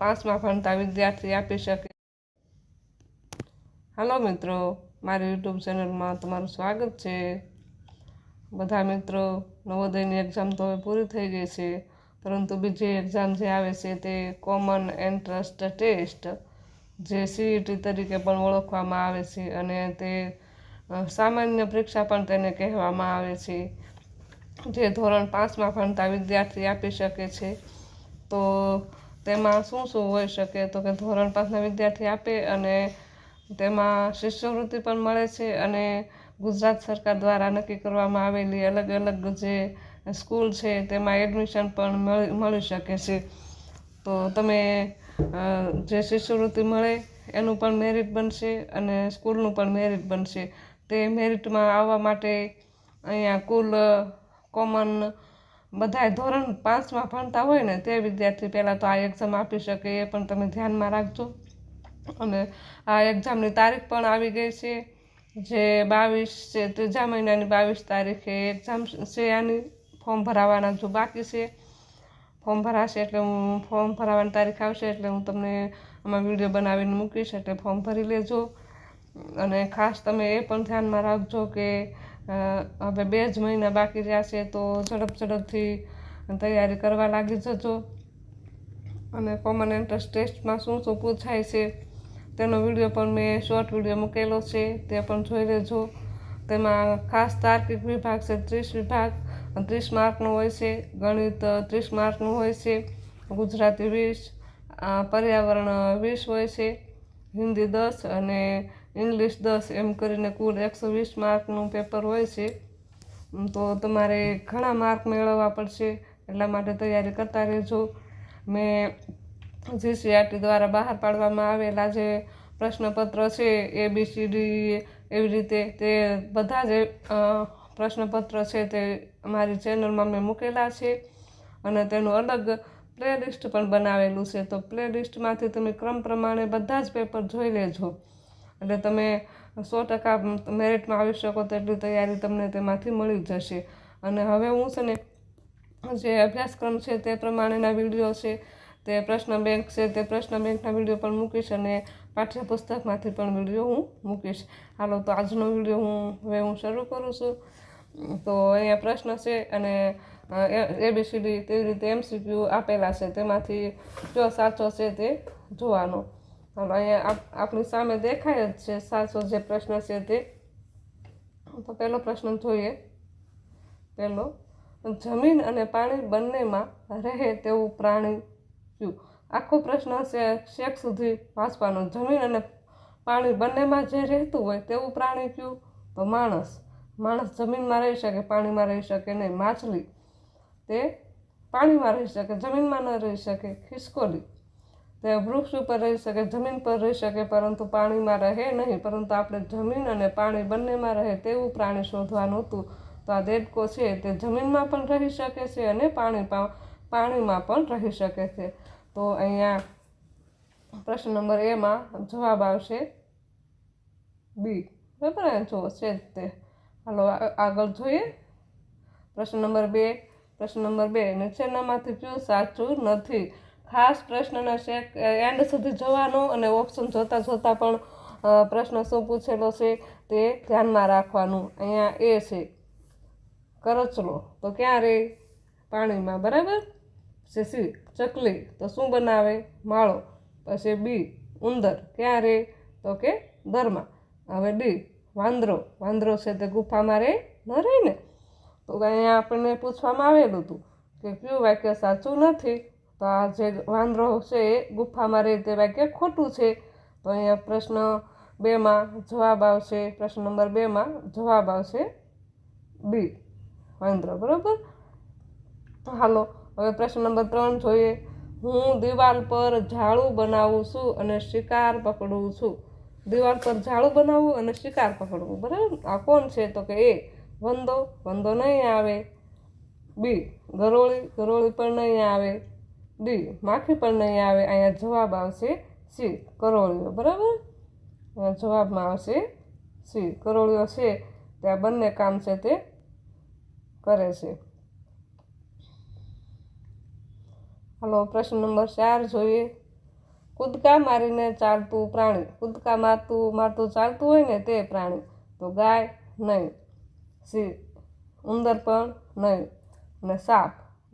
પાંચમાં ભણતા વિદ્યાર્થી આપી શકે. હાલો મિત્રો, મારી યુટ્યુબ ચેનલમાં તમારું સ્વાગત છે. બધા મિત્રો, નવોદયની એક્ઝામ તો હવે પૂરી થઈ ગઈ છે, પરંતુ બીજી એક્ઝામ જે આવે છે તે કોમન એન્ટ્રસ્ટ ટેસ્ટ જે સીઈટી તરીકે પણ ઓળખવામાં આવે છે અને તે સામાન્ય પરીક્ષા પણ તેને કહેવામાં આવે છે. જે ધોરણ પાંચમાં ભણતા વિદ્યાર્થી આપી શકે છે. તો તેમાં શું શું હોઈ શકે તો કે ધોરણ પાંચના વિદ્યાર્થી આપે અને તેમાં શિષ્યવૃત્તિ પણ મળે છે અને ગુજરાત સરકાર દ્વારા નક્કી કરવામાં આવેલી અલગ અલગ જે સ્કૂલ છે તેમાં એડમિશન પણ મળી શકે છે. તો તમે જે શિષ્યવૃત્તિ મળે એનું પણ મેરિટ બનશે અને સ્કૂલનું પણ મેરિટ બનશે. તે મેરિટમાં આવવા માટે અહીંયા કુલ કોમન બધાય ધોરણ પાંચમાં ભણતા હોય ને તે વિદ્યાર્થી પહેલાં તો આ એક્ઝામ આપી શકે, એ પણ તમે ધ્યાનમાં રાખજો. અને આ એક્ઝામની તારીખ પણ આવી ગઈ છે, જે બાવીસ છે, ત્રીજા મહિનાની બાવીસ તારીખે એક્ઝામ છે આની. ફોર્મ ભરાવાના જો બાકી છે. ફોર્મ ભરાશે એટલે હું ફોર્મ ભરાવાની તારીખ આવશે એટલે હું તમને આમાં વીડિયો બનાવીને મૂકીશ, એટલે ફોર્મ ભરી લેજો. અને ખાસ તમે એ પણ ધ્યાનમાં રાખજો કે હવે બે જ મહિના બાકી રહ્યા છે તો ઝડપ ઝડપથી તૈયારી કરવા લાગી જજો. અને એન્ટ્રન્સ ટેસ્ટમાં શું શું પૂછાય છે તેનો વીડિયો પણ મેં શોર્ટ વીડિયો મૂકેલો છે, તે પણ જોઈ લેજો. તેમાં ખાસ તાર્કિક વિભાગ છે, ત્રીસ વિભાગ. ત્રીસ માર્કનું હોય છે, ગણિત ત્રીસ માર્કનું હોય છે, ગુજરાતી વીસ પર્યાવરણ વીસ હોય છે, હિન્દી દસ અને ઇંગ્લિશ દસ એમ કરીને કુલ એકસો વીસ માર્કનું પેપર હોય છે. તો તમારે ઘણા માર્ક મેળવવા પડશે. એટલા માટે તૈયારી કરતા રહેજો. મેં જીસીઆરટી દ્વારા બહાર પાડવામાં આવેલા જે પ્રશ્નપત્ર છે એ બી સી ડી એવી રીતે તે બધા જ પ્રશ્નપત્ર છે તે મારી ચેનલમાં મેં મૂકેલા છે. અને તેનું અલગ પ્લેલિસ્ટ પણ બનાવેલું છે. તો પ્લેલિસ્ટમાંથી તમે ક્રમ પ્રમાણે બધા જ પેપર જોઈ લેજો. એટલે તમે સો ટકા મેરિટમાં આવી શકો તેટલી તૈયારી તમને તેમાંથી મળી જશે. અને હવે હું છે ને જે અભ્યાસક્રમ છે તે પ્રમાણેના વીડિયો છે, તે પ્રશ્ન બેંક છે, તે પ્રશ્ન બેંકના વીડિયો પણ મૂકીશ અને પાઠ્યપુસ્તકમાંથી પણ વીડિયો હું મૂકીશ. હાલો, તો આજનો વીડિયો હું હવે હું શરૂ કરું છું. તો અહીંયા પ્રશ્ન છે અને એબીસીડી તેવી રીતે એમસીક્યુ આપેલા છે. તેમાંથી જો સાચો છે તે જોવાનો. હવે અહીંયા આપ- આપણી સામે દેખાય જ છે, સાચો જે પ્રશ્ન છે તે. તો પહેલો પ્રશ્ન જોઈએ. પહેલો, જમીન અને પાણી બંનેમાં રહે તેવું પ્રાણી કયું આખો પ્રશ્ન છે શેક સુધી વાંચવાનો. જમીન અને પાણી બંનેમાં જે રહેતું હોય તેવું પ્રાણી કયું તો માણસ. માણસ જમીનમાં રહી શકે, પાણીમાં રહી શકે નહીં. માછલી તે પાણીમાં રહી શકે, જમીનમાં ન રહી શકે. ખિસકોલી તે વૃક્ષ ઉપર રહી શકે, જમીન પર રહી શકે, પરંતુ પાણીમાં રહે નહીં, પરંતુ આપણે જમીન અને પાણી બંનેમાં રહે તેવું પ્રાણી શોધવાનું હતું. તો આ દેડકો છે તે જમીનમાં પણ રહી શકે છે અને પાણી પાણીમાં પણ રહી શકે છે. તો અહીંયા પ્રશ્ન નંબર એમાં જવાબ આવશે બી. બરાબર? જો છે જ તે. હાલો આગળ જોઈએ. પ્રશ્ન નંબર બે, પ્રશ્ન નંબર બે, નીચેનામાંથી કયું સાચું નથી? ખાસ પ્રશ્નના શેક એન્ડ સુધી જવાનો અને ઓપ્શન જોતાં જોતાં પણ પ્રશ્ન શું પૂછેલો છે તે ધ્યાનમાં રાખવાનું. અહીંયા એ છે. કરચલો તો ક્યાં રહે પાણીમાં. બરાબર? છે સી. ચકલી. તો શું બનાવે? માળો. પછી બી. ઉંદર. ક્યાં રહે તો કે દરમાં. હવે ડી. વાંદરો. વાંદરો છે તે ગુફામાં રહે ન રહે ને? તો અહીંયા આપણને પૂછવામાં આવેલું હતું કે કયું વાક્ય સાચું નથી? તો આ જે વાંદરો છે એ ગુફામાં રહે તે વાક્ય ખોટું છે. તો અહીંયા પ્રશ્ન બેમાં જવાબ આવશે. પ્રશ્ન નંબર બેમાં જવાબ આવશે બી. વાંદરો, બરાબર? હાલો, હવે પ્રશ્ન નંબર ત્રણ જોઈએ. હું દિવાલ પર ઝાડુ બનાવું છું અને શિકાર પકડું છું. દિવાલ પર ઝાડુ બનાવવું અને શિકાર પકડવું, બરાબર? આ કોણ છે? તો કે એ. વંદો વંદો નહીં આવે. બી. ગરોળી ગરોળી પણ નહીં આવે. ડી માખી પણ નહીં આવે, અહીંયા જવાબ આવશે સી કરોળીઓ, બરાબર? અહીંયા જવાબમાં આવશે સી કરોળીઓ છે, તે આ બંને કામ છે તે કરે છે. હાલો, પ્રશ્ન નંબર ચાર જોઈએ. કૂદકા મારીને ચાલતું પ્રાણી. કૂદકા મારતું મારતું ચાલતું હોય ને તે પ્રાણી. તો ગાય નહીં. સી ઉંદર પણ નહીં. અને સાપ.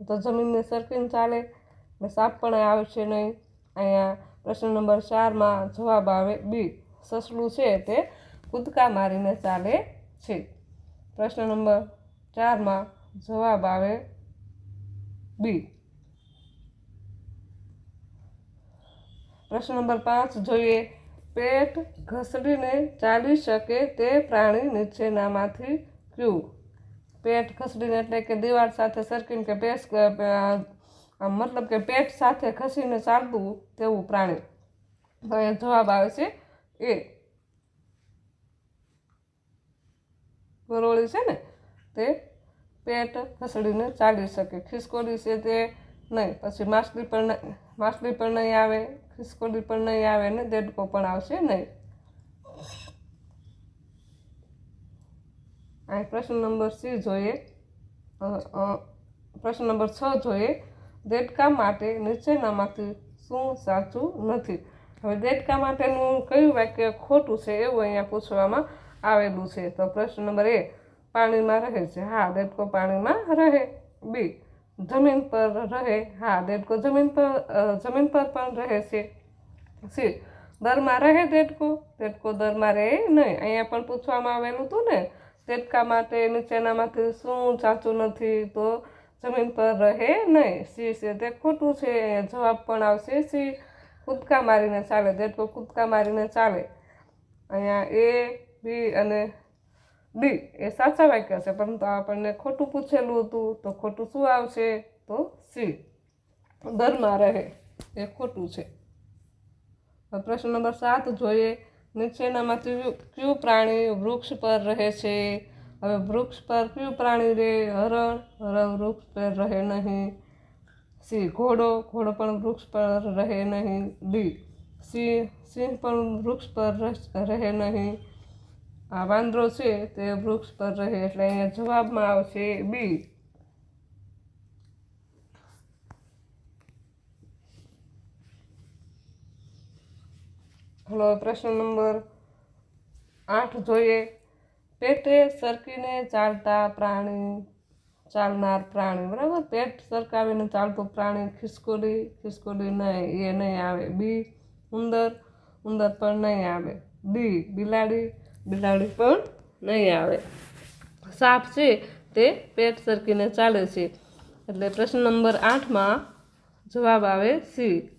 તો જમીનને સરકીને ચાલે. ને સાપ પણ આવશે નહીં. અહીંયા પ્રશ્ન નંબર ચારમાં જવાબ આવે બી. સસલું છે તે કૂદકા મારીને ચાલે છે. પ્રશ્ન નંબર ચારમાં જવાબ આવે બી. પ્રશ્ન નંબર પાંચ જોઈએ. પેટ ઘસડીને ચાલી શકે તે પ્રાણી નીચેનામાંથી કયું? પેટ ઘસડીને એટલે કે દિવાળ સાથે સરકીને કે પેસ મતલબ કે પેટ સાથે ખસીને ચાલતું તેવું પ્રાણી. તો એ જવાબ આવે છે એ. ગરોળી છે ને? તે પેટ ખસડીને ચાલી શકે. ખિસકોલી છે તે નહીં. પછી માછલી પણ નહીં. માછલી પણ નહીં આવે, ખિસકોલી પણ નહીં આવે ને દેડકો પણ આવશે નહીં. આ પ્રશ્ન નંબર સી જોઈએ. પ્રશ્ન નંબર છ જોઈએ. દેડકા માટે નીચેનામાંથી શું સાચું નથી? હવે દેડકા માટેનું કયું વાક્ય ખોટું છે એવું અહીંયા પૂછવામાં આવેલું છે. તો પ્રશ્ન નંબર એ, પાણીમાં રહે છે. હા, દેડકો પાણીમાં રહે. બી, જમીન પર રહે. હા, દેડકો જમીન પર જમીન પર પણ રહે છે. સી, દરમાં રહે દેડકો. દેડકો દરમાં રહે નહીં. અહીંયા પણ પૂછવામાં આવેલું હતું ને, દેડકા માટે નીચેનામાંથી શું સાચું નથી? તો જમીન પર રહે નહીં. સી છે તે ખોટું છે. જવાબ પણ આવશે. સી કૂદકા મારીને ચાલે. જેટલો કૂદકા મારીને ચાલે. અહીંયા એ, બી અને ડી એ સાચા વાક્ય છે. પરંતુ આપણને ખોટું પૂછેલું હતું તો ખોટું શું આવશે? તો સી. દરમાં રહે. એ ખોટું છે. પ્રશ્ન નંબર સાત જોઈએ. નીચેનામાંથી કયું પ્રાણી વૃક્ષ પર રહે છે? હવે વૃક્ષ પર કયું પ્રાણી રહે હરણ? હરણ વૃક્ષ પર રહે નહીં. સિંહ ઘોડો? ઘોડો પણ વૃક્ષ પર રહે નહીં. ડી સિંહ? સિંહ પણ વૃક્ષ પર રહ- નહીં. આ વાંદરો છે તે વૃક્ષ પર રહે એટલે અહીંયા જવાબમાં આવશે બી. હલો, પ્રશ્ન નંબર આઠ જોઈએ. પેટે સરકીને ચાલતા પ્રાણી, ચાલનાર પ્રાણી, બરાબર? પેટ સરકાવીને ચાલતું પ્રાણી ખિસકોલી ખિસકોલી નહીં, એ નહીં આવે. બી, ઉંદર ઉંદર પણ નહીં આવે. ડી, બિલાડી બિલાડી પણ નહીં આવે. સાપ છે તે પેટ સરકીને ચાલે છે. એટલે પ્રશ્ન નંબર આઠમાં જવાબ આવે સી.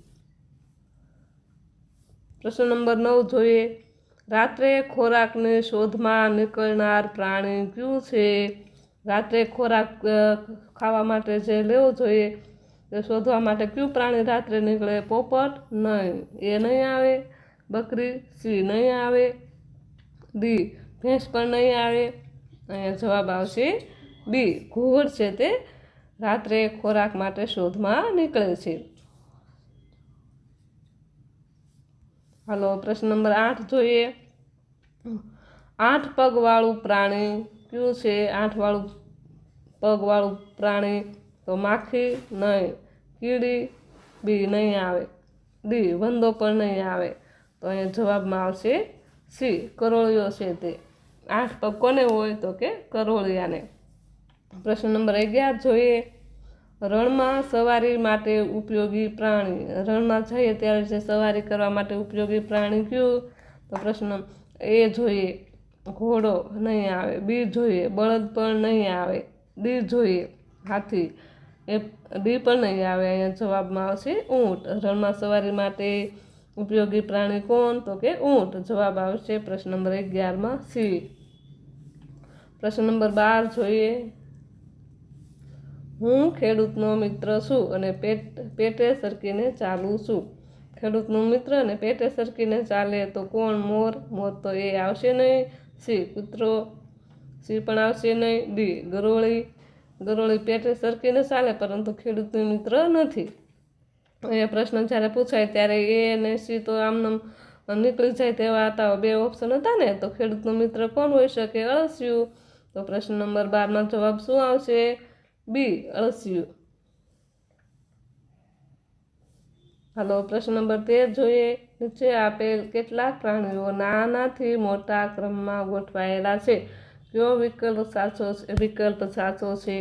પ્રશ્ન નંબર નવ જોઈએ. રાત્રે ખોરાકની શોધમાં નીકળનાર પ્રાણી કયું છે? રાત્રે ખોરાક ખાવા માટે જે લેવો જોઈએ એ શોધવા માટે કયું પ્રાણી રાત્રે નીકળે? પોપટ? નહીં. એ નહીં આવે. બકરી? સી નહીં આવે. ડી. ભેંસ પણ નહીં આવે. અહીંયા જવાબ આવશે બી ઘુવડ છે તે રાત્રે ખોરાક માટે શોધમાં નીકળે છે. હાલો, પ્રશ્ન નંબર આઠ જોઈએ. આઠ પગવાળું પ્રાણી કયું છે? આઠવાળું પગવાળું પ્રાણી તો માખી નહીં. કીડી બી નહીં આવે. ડી, વંદો પણ નહીં આવે. તો અહીંયા જવાબમાં આવશે સી, કરોળિયો છે તે. આઠ પગ કોને હોય તો કે કરોળિયાને. પ્રશ્ન નંબર અગિયાર જોઈએ. રણમાં સવારી માટે ઉપયોગી પ્રાણી, રણમાં જઈએ ત્યારે જે સવારી કરવા માટે ઉપયોગી પ્રાણી કયું? તો પ્રશ્ન એ જોઈએ, ઘોડો નહીં આવે. બી જોઈએ, બળદ પણ નહીં આવે. ડી જોઈએ, હાથી. એ ડી પણ નહીં આવે. અહીંયા જવાબમાં આવશે ઊંટ. રણમાં સવારી માટે ઉપયોગી પ્રાણી કોણ? તો કે ઊંટ. જવાબ આવશે પ્રશ્ન નંબર અગિયારમાં સી. પ્રશ્ન નંબર બાર જોઈએ. હું ખેડૂતનો મિત્ર છું અને પેટ, પેટે સરકીને ચાલું છું. ખેડૂતનો મિત્ર અને પેટે સરકીને ચાલે તો કોણ મોર? મોર તો એ આવશે નહીં. સી કૂતરો સી પણ આવશે નહીં. ડી ગરોળી ગરોળી પેટે સરકીને ચાલે પરંતુ ખેડૂતનો મિત્ર નથી. એ પ્રશ્ન જ્યારે પૂછાય ત્યારે એ અને સી તો આમનામ નીકળી જાય તેવા હતા. બે ઓપ્શન હતા ને, તો ખેડૂતનો મિત્ર કોણ હોઈ શકે? અળસ્યું. તો પ્રશ્ન નંબર બારમાં જવાબ શું આવશે? બી અળસિયું હાલો, પ્રશ્ન નંબર તેર જોઈએ. નીચે આપેલ કેટલાક પ્રાણીઓ નાનાથી મોટા ક્રમમાં ગોઠવાયેલા છે. કયો વિકલ્પ સાચો વિકલ્પ સાચો છે.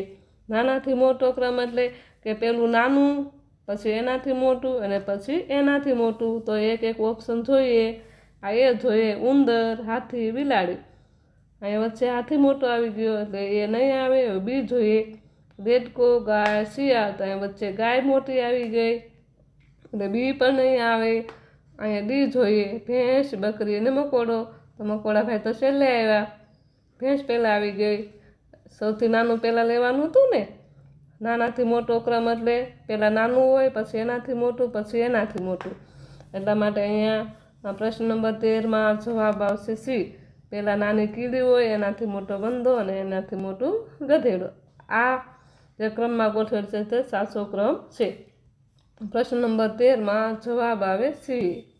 નાનાથી મોટો ક્રમ એટલે કે પેલું નાનું, પછી એનાથી મોટું અને પછી એનાથી મોટું. તો એક એક ઓપ્શન જોઈએ. આ એ જોઈએ. ઉંદર, હાથી, બિલાડી. અહીંયા વચ્ચે હાથી મોટો આવી ગયો એટલે એ નહીં આવે બી જોઈએ. દેડકો ગાય શિયાળ તો અહીંયા વચ્ચે ગાય મોટી આવી ગઈ એટલે બી પણ નહીં આવે. અહીંયા દી જોઈએ. ભેંસ, બકરી અને મકોડો. તો મકોડા ભાઈ તો છેલ્લે આવ્યા. ભેંસ પહેલાં આવી ગઈ. સૌથી નાનું પહેલાં લેવાનું હતું ને? નાનાથી મોટો ક્રમ એટલે પહેલાં નાનું હોય, પછી એનાથી મોટું, પછી એનાથી મોટું. એટલા માટે અહીંયા પ્રશ્ન નંબર તેરમાં જવાબ આવશે સી. પહેલાં નાની કીડી હોય, એનાથી મોટો બંધો અને એનાથી મોટું ગધેડો. આ જે ક્રમમાં ગોઠવેલ છે તે સાચો ક્રમ છે. પ્રશ્ન નંબર તેરમાં જવાબ આવે સી.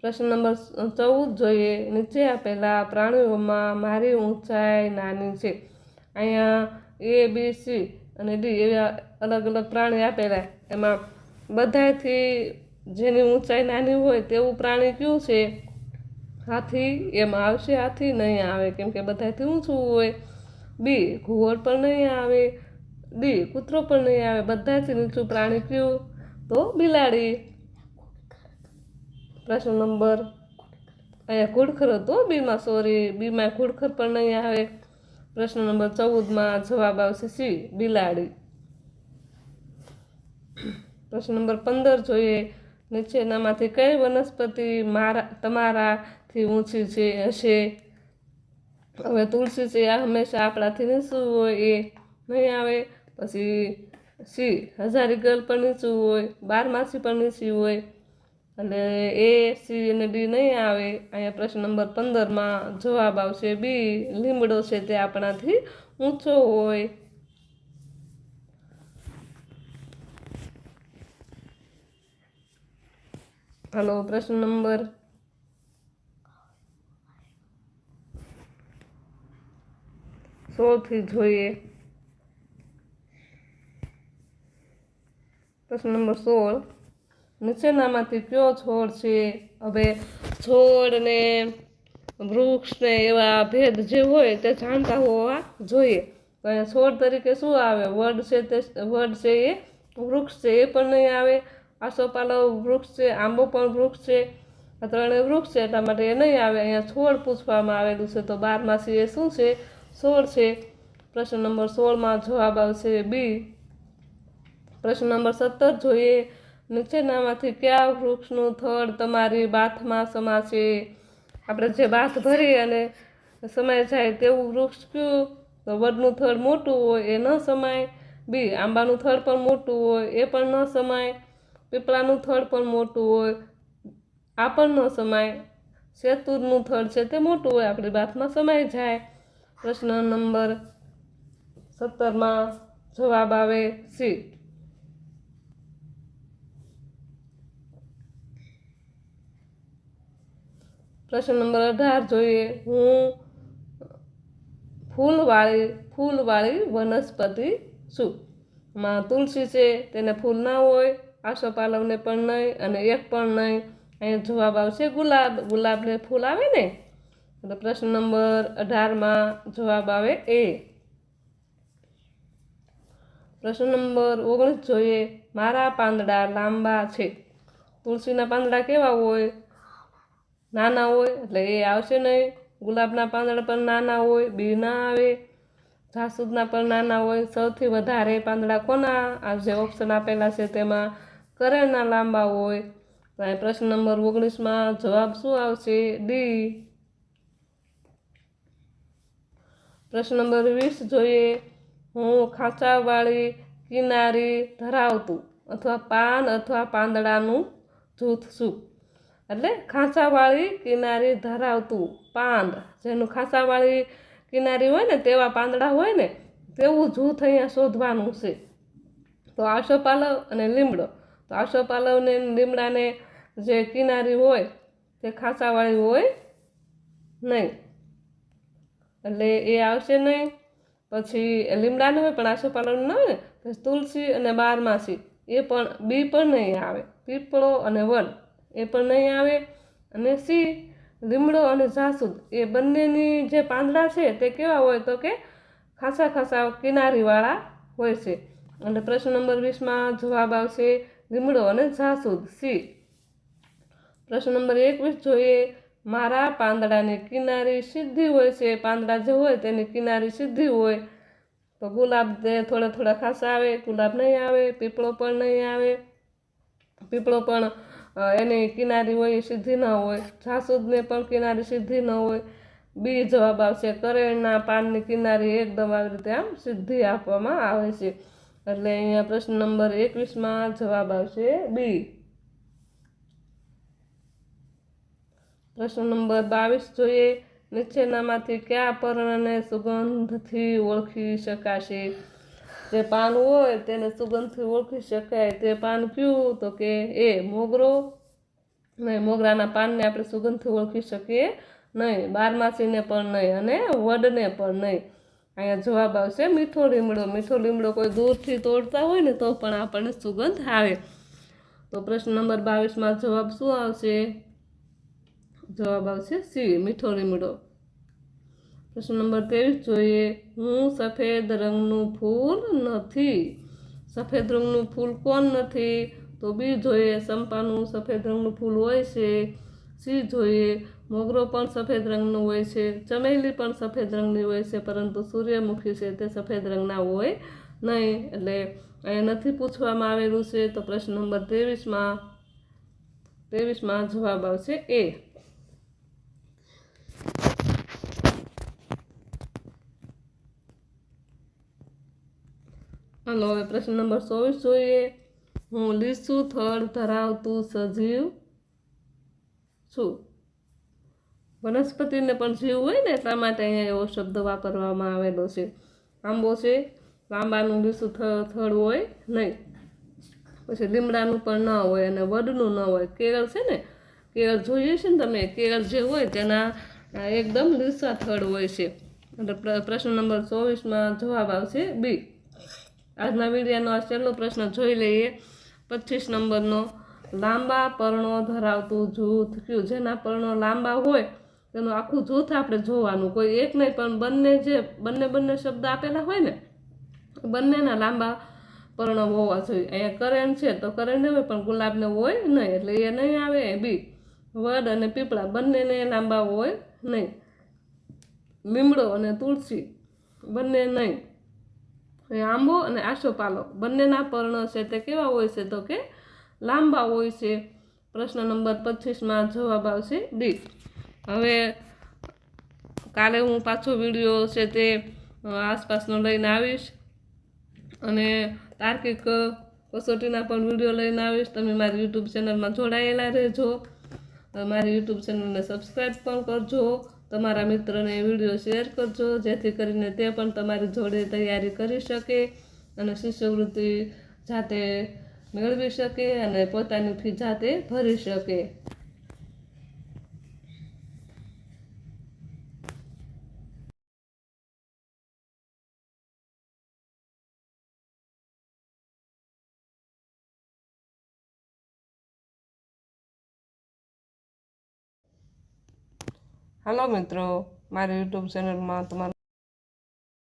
પ્રશ્ન નંબર ચૌદ જોઈએ. નીચે આપેલા પ્રાણીઓમાં મારી ઊંચાઈ નાની છે. અહીંયા એ, બી, સી અને ડી એવા અલગ અલગ પ્રાણી આપેલા. એમાં બધાથી જેની ઊંચાઈ નાની હોય તેવું પ્રાણી કયું છે? હાથી, એમાં આવશે હાથી, નહીં આવે. કેમ કે બધાથી ઊંચું હોય. બી ઘુવડ પણ નહીં આવે. ડી કૂતરો પણ નહીં આવે બધાથી નીચું પ્રાણી કયું? તો બિલાડી. પ્રશ્ન નંબર, અહીંયા ઘુડખર હતો, બીમાં સોરી, બીમાં ઘુડખર પણ નહીં આવે. પ્રશ્ન નંબર ચૌદમાં જવાબ આવશે સી, બિલાડી. પ્રશ્ન નંબર પંદર જોઈએ, નીચેનામાંથી કઈ વનસ્પતિ મારા, તમારાથી ઊંચી છે, હશે? હવે તુલસી છે, આ હંમેશા આપણાથી નીચું હોય, એ નહીં આવે. પછી સી, હજારી ગર્લ પણ નીચું હોય બારમાસી પણ નીચી હોય. અને એ, સી અને ડી નહીં આવે. અહીંયા પ્રશ્ન નંબર પંદરમાં જવાબ આવશે. બી, લીમડો છે તે આપણાથી ઊંચો હોય. હાલો, પ્રશ્ન નંબર? સોળથી જોઈએ. પ્રશ્ન નંબર સોળ. નીચેનામાંથી કયો છોડ છે? હવે છોડ ને વૃક્ષ ને એવા ભેદ જે હોય તે જાણતા હોવા જોઈએ. અહીંયા છોડ તરીકે શું આવે? વડ છે તે વડ છે એ વૃક્ષ છે, એ પણ નહીં આવે. આસોપાલવ વૃક્ષ છે, આંબો પણ વૃક્ષ છે, આ ત્રણેય વૃક્ષ છે, એટલા માટે એ નહીં આવે. અહીંયા છોડ પૂછવામાં આવેલું છે, તો બારમાસી એ શું છે? છોડ છે. પ્રશ્ન નંબર સોળમાં જવાબ આવશે બી. પ્રશ્ન નંબર સત્તર, જોઈએ નીચેનામાંથી કયા વૃક્ષનું થડ તમારી બાથમાં સમાશે? આપણે જે બાથ ભરી અને સમાય જાય તેવું વૃક્ષ કયું? તો વડનું થડ મોટું હોય એ ન સમાય. બી, આંબાનું થડ પણ મોટું હોય એ પણ ન સમાય. પીપળાનું થડ પણ મોટું હોય આ પણ ન સમાય. શેતુરનું થડ છે તે મોટું હોય, આપણી બાથમાં સમાઈ જાય. પ્રશ્ન નંબર સત્તરમાં જવાબ આવે સી. પ્રશ્ન નંબર અઢાર જોઈએ. હું ફૂલવાળી ફૂલવાળી વનસ્પતિ છું. માં તુલસી છે, તેને ફૂલ ના હોય આસોપાલવને પણ નહીં અને એક પણ નહીં. અહીંયા જવાબ આવશે ગુલાબ. ગુલાબને ફૂલ આવે ને? એટલે પ્રશ્ન નંબર અઢારમાં જવાબ આવે એ. પ્રશ્ન નંબર ઓગણીસ જોઈએ. મારા પાંદડા લાંબા છે. તુલસીના પાંદડા કેવા હોય? નાના હોય એટલે એ આવશે નહીં. ગુલાબના પાંદડા પણ નાના હોય બી ના આવે. જાસૂદના પણ નાના હોય. સૌથી વધારે પાંદડા કોના? આ જે ઓપ્શન આપેલા છે તેમાં કરેણના લાંબા હોય. પ્રશ્ન નંબર ઓગણીસમાં જવાબ શું આવશે? ડી પ્રશ્ન નંબર વીસ જોઈએ. હું ખાંચાવાળી કિનારી ધરાવતું અથવા પાન અથવા પાંદડાનું જૂથ છું. એટલે ખાંચાવાળી કિનારી ધરાવતું પાંદ, જેનું ખાંચાવાળી કિનારી હોય ને, તેવા પાંદડા હોય ને, તેવું જૂથ અહીંયા શોધવાનું છે. તો આશોપાલવ અને લીમડો. તો આશોપાલવ ને લીમડાને જે કિનારી હોય, તે ખાંચાવાળી હોય નહીં. એટલે એ આવશે નહીં. પછી લીમડાને હોય, પણ આસોપાલવનું ના હોય તુલસી અને બારમાસી, એ પણ, બી પણ નહીં આવે. પીપળો અને વડ એ પણ નહીં આવે. અને સી લીમડો અને જાસૂદ, એ બંનેની જે પાંદડા છે તે કેવા હોય તો કે ખાસા ખાસા કિનારીવાળા હોય છે. અને પ્રશ્ન નંબર વીસમાં જવાબ આવશે, લીમડો અને જાસૂદ સી પ્રશ્ન નંબર એકવીસ જોઈએ, મારા પાંદડાની કિનારી સીધી હોય છે, પાંદડા જે હોય તેની કિનારી સીધી હોય. તો ગુલાબ જે થોડા થોડા ખાસા આવે, ગુલાબ નહીં આવે, પીપળો પણ નહીં આવે. પીપળો પણ એની કિનારી હોય એ સીધી ન હોય જાસૂદને પણ કિનારી સીધી ન હોય, બી જવાબ આવશે, કરેણના પાનની કિનારી એકદમ આવી રીતે આમ સીધી આપવામાં આવે છે. એટલે અહીંયા પ્રશ્ન નંબર એકવીસમાં જવાબ આવશે બી. પ્રશ્ન નંબર બાવીસ જોઈએ, નીચેનામાંથી કયા પર્ણને સુગંધથી ઓળખી શકાશે? જે પાન હોય, તેને સુગંધથી ઓળખી શકાય. તે પાન કયું તો કે એ મોગરો. નહીં, મોગરાના પાનને આપણે સુગંધથી ઓળખી શકીએ નહીં. બારમાસીને પણ નહીં અને વડને પણ નહીં. અહીંયા જવાબ આવશે મીઠો લીમડો. મીઠો લીમડો કોઈ દૂરથી તોડતા હોય ને તો પણ આપણને સુગંધ આવે. તો પ્રશ્ન નંબર બાવીસમાં જવાબ શું આવશે? જવાબ આવશે સી, મીઠો લીમડો. પ્રશ્ન નંબર ત્રેવીસ જોઈએ, હું સફેદ રંગનું ફૂલ નથી. સફેદ રંગનું ફૂલ કોણ નથી? તો બી જોઈએ, સંપાનું સફેદ રંગનું ફૂલ હોય છે. સી જોઈએ, મોગરો પણ સફેદ રંગનું હોય છે. ચમેલી પણ સફેદ રંગની હોય છે, પરંતુ સૂર્યમુખી છે, તે સફેદ રંગના હોય નહીં. એટલે અહીંયા નથી પૂછવામાં આવેલું છે. તો પ્રશ્ન નંબર ત્રેવીસમાં ત્રેવીસમાં જવાબ આવશે એ. હાલો હવે પ્રશ્ન નંબર ચોવીસ જોઈએ. હું લીસું, થડ, ધરાવતું, સજીવ છું. વનસ્પતિને પણ જીવ હોય ને, એટલા માટે અહીંયા એવો શબ્દ વાપરવામાં આવેલો છે. આંબો છે, લાંબાનું લીસું થળ હોય નહીં. પછી લીમડાનું પણ ન હોય અને વડનું ન હોય. કેળ છે ને કેળ જોઈએ છે ને તમે? કેળ જે હોય તેના એકદમ લીસા થડ હોય છે. એટલે પ્રશ્ન નંબર ચોવીસમાં જવાબ આવશે બી. આજના વિડીયોનો આ છેલ્લો પ્રશ્ન જોઈ લઈએ. પચીસ નંબરનો, લાંબા પર્ણો ધરાવતું જૂથ કયું? જેના પર્ણો લાંબા હોય, તેનું આખું જૂથ આપણે જોવાનું. કોઈ એક નહીં, પણ બંને જે, બંને બંને શબ્દ આપેલા હોય ને બંનેના લાંબા પર્ણો હોવા જોઈએ. અહીંયા કરેણ છે, તો કરેણ હોય, પણ ગુલાબને હોય નહીં, એટલે એ નહીં આવે. એ બી, વડ અને પીપળા બંનેને લાંબા હોય નહીં. લીમડો અને તુલસી બંને નહીં. આંબો અને આસોપાલો બંનેના પર્ણ છે તે કેવા હોય છે તો કે લાંબા હોય છે. પ્રશ્ન નંબર પચીસમાં જવાબ આવશે ડી. હવે કાલે હું પાછો વીડિયો છે તે આસપાસનો લઈને આવીશ. અને તાર્કિક કસોટીના પણ વીડિયો લઈને આવીશ. તમે મારી યુટ્યુબ ચેનલમાં જોડાયેલા રહેજો. મારી યુટ્યુબ ચેનલને સબસ્ક્રાઈબ પણ કરજો. તમારા મિત્રને વીડિયો શેર કરજો, જેથી કરીને તે પણ તમારી જોડે તૈયારી કરી શકે અને શિષ્યવૃત્તિ જાતે મેળવી શકે અને પોતાની ફી જાતે ભરી શકે. હાલો મિત્રો મારી યુટ્યુબ ચેનલમાં તમારું